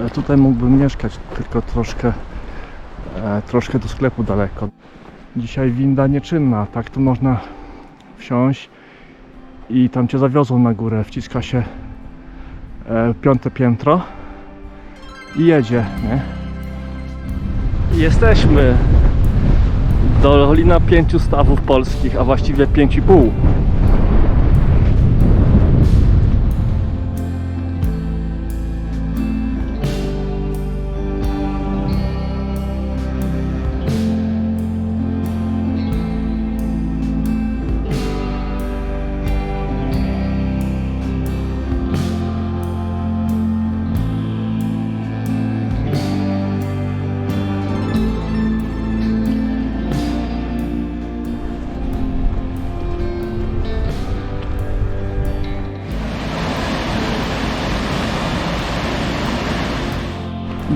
E, Tutaj mógłbym mieszkać, tylko troszkę, e, troszkę do sklepu daleko. Dzisiaj winda nieczynna, tak tu można wsiąść i tam cię zawiozą na górę. Wciska się e, piąte piętro i jedzie, nie? Jesteśmy Dolina pięciu stawów polskich, a właściwie pięć i pół.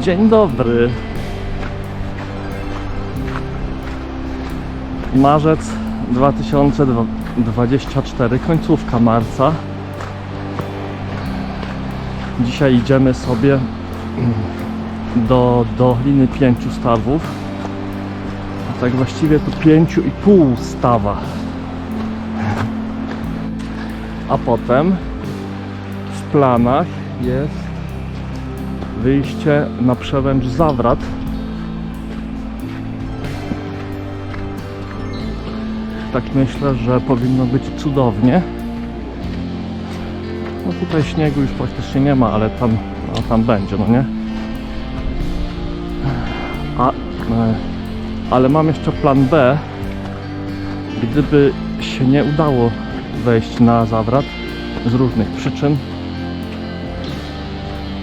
Dzień dobry. Marzec 2024, końcówka marca. Dzisiaj idziemy sobie do Doliny Pięciu Stawów. A tak właściwie to pięciu i pół stawa. A potem w planach jest wyjście na przełęcz Zawrat. Tak myślę, że powinno być cudownie. No tutaj śniegu już praktycznie nie ma, ale tam, no, tam będzie, no nie? A, e, ale mam jeszcze plan B. Gdyby się nie udało wejść na Zawrat z różnych przyczyn,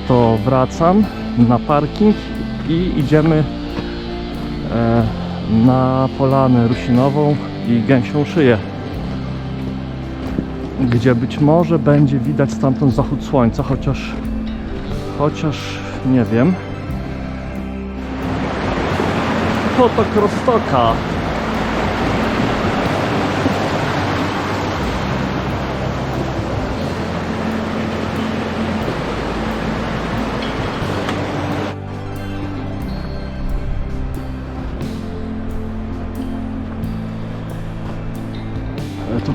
to wracam na parking i idziemy e, na polanę rusinową i gęsią szyję gdzie być może będzie widać stamtąd zachód słońca chociaż chociaż nie wiem. Potok Rostoka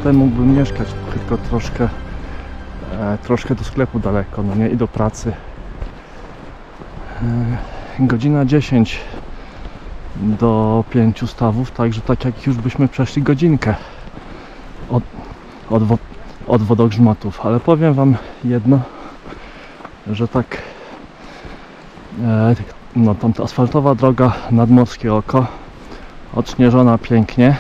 Tutaj mógłbym mieszkać, tylko troszkę, e, troszkę do sklepu daleko, no nie? I do pracy. E, godzina 10 do 5 stawów, także tak jak już byśmy przeszli godzinkę od, od, od wodogrzmotów, ale powiem Wam jedno, że tak e, no tam ta asfaltowa droga nadmorskie oko odśnieżona pięknie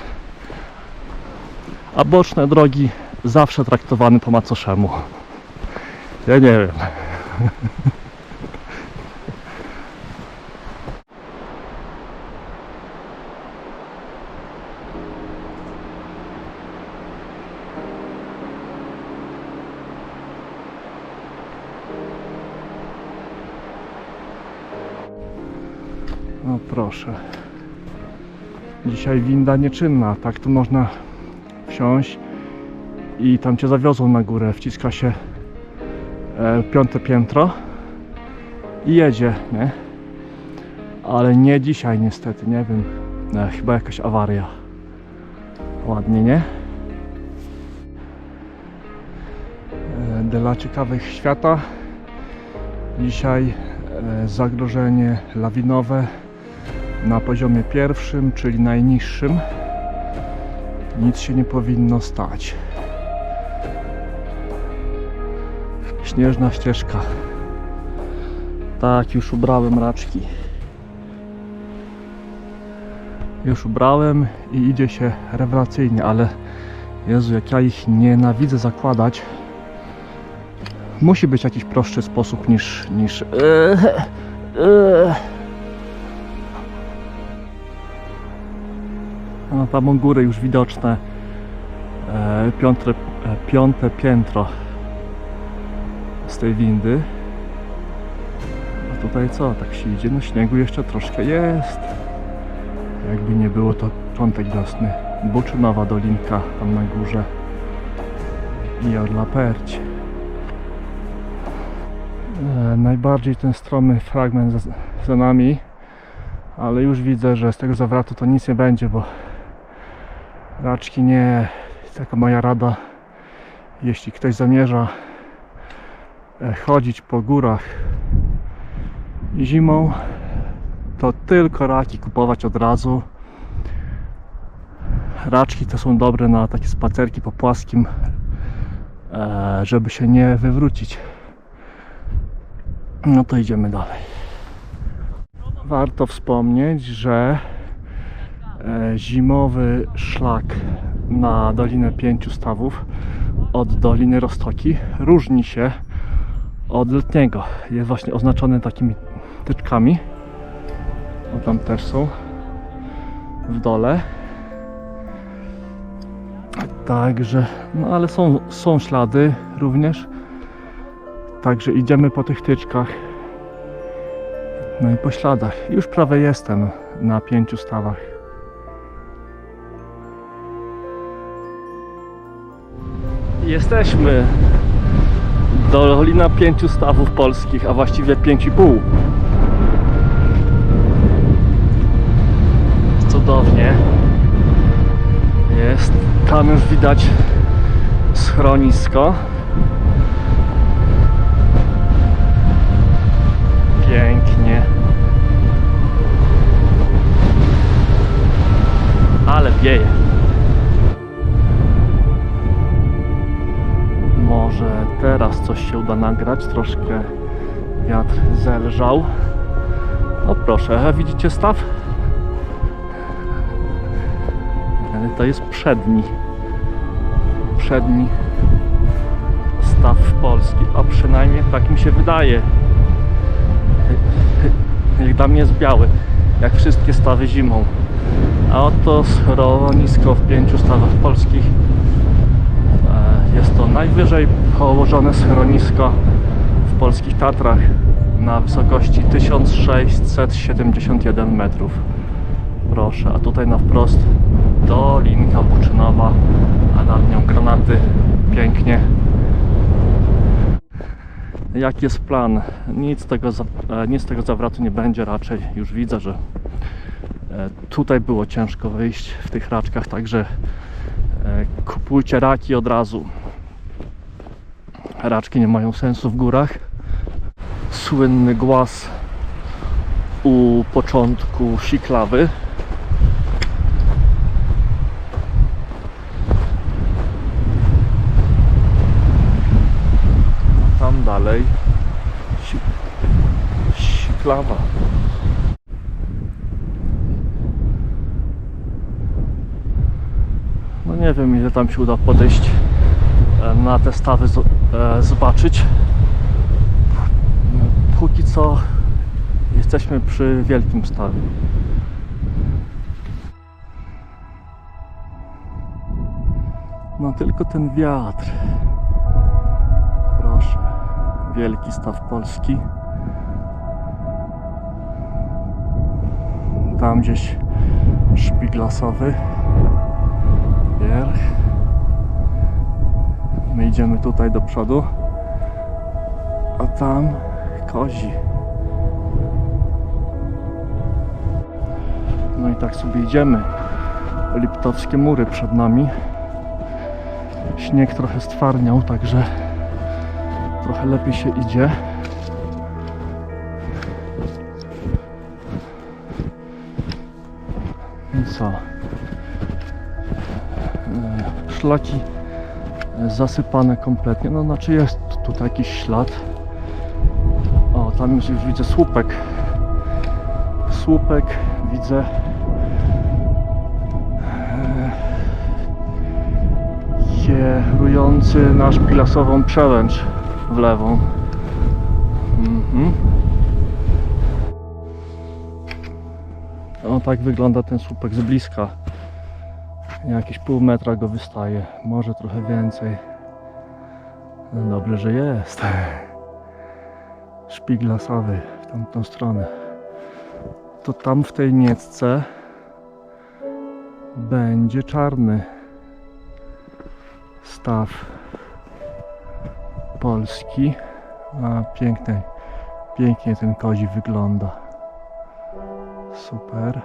a boczne drogi zawsze traktowane po macoszemu. Ja nie wiem. No proszę. Dzisiaj winda nieczynna, tak tu można wsiąść i tam cię zawiozą na górę. Wciska się e, piąte piętro i jedzie, nie? Ale nie dzisiaj niestety, nie wiem. E, chyba jakaś awaria. Ładnie, nie? E, dla ciekawych świata dzisiaj zagrożenie lawinowe na poziomie pierwszym, czyli najniższym nic się nie powinno stać. Śnieżna ścieżka. Tak, już ubrałem raczki. Już ubrałem i idzie się rewelacyjnie, ale Jezu, jak ja ich nienawidzę zakładać. Musi być jakiś prostszy sposób niż. niż. Eee, eee. No, tam u góry już widoczne e, piąte, e, piąte piętro z tej windy. A tutaj co? Tak się idzie. No śniegu jeszcze troszkę jest. Jakby nie było to początek wiosny. Buczynowa dolinka tam na górze. I Orla Perć. E, najbardziej ten stromy fragment za, za nami, ale już widzę, że z tego zawratu to nic nie będzie, bo raczki nie, taka moja rada, jeśli ktoś zamierza e, chodzić po górach zimą, to tylko raki kupować od razu. Raczki to są dobre na takie spacerki po płaskim, e, żeby się nie wywrócić. No to idziemy dalej. Warto wspomnieć, że zimowy szlak na Dolinę Pięciu Stawów od Doliny Roztoki różni się od letniego. Jest właśnie oznaczony takimi tyczkami. O tam też są w dole. Także, no ale są, są ślady również. Także idziemy po tych tyczkach. No i po śladach. Już prawie jestem na pięciu stawach. Jesteśmy. Dolina pięciu stawów polskich, a właściwie pięć i pół. Cudownie. Jest. Tam już widać schronisko. Pięknie. Ale wieje. Coś się uda nagrać. Troszkę wiatr zelżał. O proszę, widzicie staw? Ale to jest przedni. Przedni staw polski, a przynajmniej tak mi się wydaje. Jak dla mnie jest biały, jak wszystkie stawy zimą. A oto schronisko w pięciu stawach polskich. Jest to najwyżej położone schronisko w polskich Tatrach na wysokości 1671 metrów. Proszę, a tutaj na wprost Dolinka Buczynowa, a nad nią granaty. Pięknie. Jaki jest plan? Nic tego, e, nic tego zawratu nie będzie raczej. Już widzę, że e, tutaj było ciężko wyjść w tych raczkach, także e, kupujcie raki od razu. Raczki nie mają sensu w górach. Słynny głaz u początku Siklawy. Tam dalej si Siklawa. No nie wiem ile tam się uda podejść na te stawy e, zobaczyć. Póki co jesteśmy przy wielkim stawie. No tylko ten wiatr. Proszę. Wielki staw polski. Tam gdzieś szpiglasowy. Wierch. My idziemy tutaj do przodu. A tam kozi. No i tak sobie idziemy. Liptowskie mury przed nami. Śnieg trochę stwarniał, także trochę lepiej się idzie. I co? E, Szlaki zasypane kompletnie. No znaczy jest tutaj jakiś ślad. O, tam już już widzę słupek. Słupek widzę. E, Kierujący na szpilasową przełęcz w lewą. Mhm. O tak wygląda ten słupek z bliska. Jakieś pół metra go wystaje, może trochę więcej. No dobrze, że jest. Szpik lasowy w tamtą stronę. To tam w tej niecce będzie czarny staw polski. A piękny Pięknie ten kozi wygląda. Super.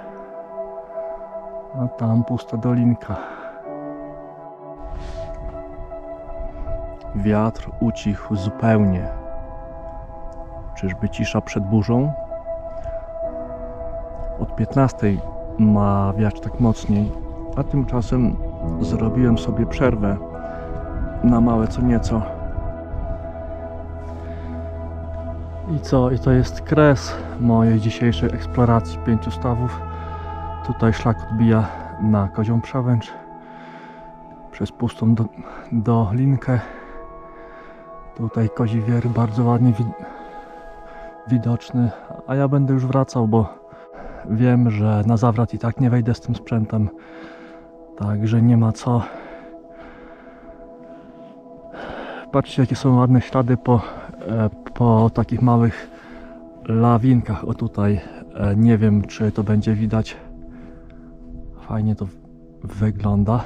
A tam pusta dolinka. Wiatr ucichł zupełnie. Czyżby cisza przed burzą? Od 15 ma wiać tak mocniej, a tymczasem zrobiłem sobie przerwę na małe co nieco. I co? I to jest kres mojej dzisiejszej eksploracji pięciu stawów. Tutaj szlak odbija na kozią przełęcz przez pustą do, dolinkę. Tutaj kozi wier bardzo ładnie wi widoczny, a ja będę już wracał, bo wiem, że na zawrat i tak nie wejdę z tym sprzętem. Także nie ma co. Patrzcie, jakie są ładne ślady po, e, po takich małych lawinkach. O tutaj, e, nie wiem, czy to będzie widać. Fajnie to wygląda.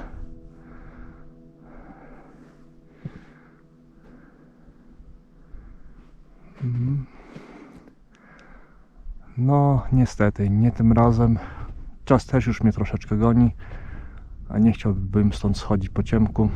Mhm. No, niestety, nie tym razem. Czas też już mnie troszeczkę goni, a nie chciałbym stąd schodzić po ciemku.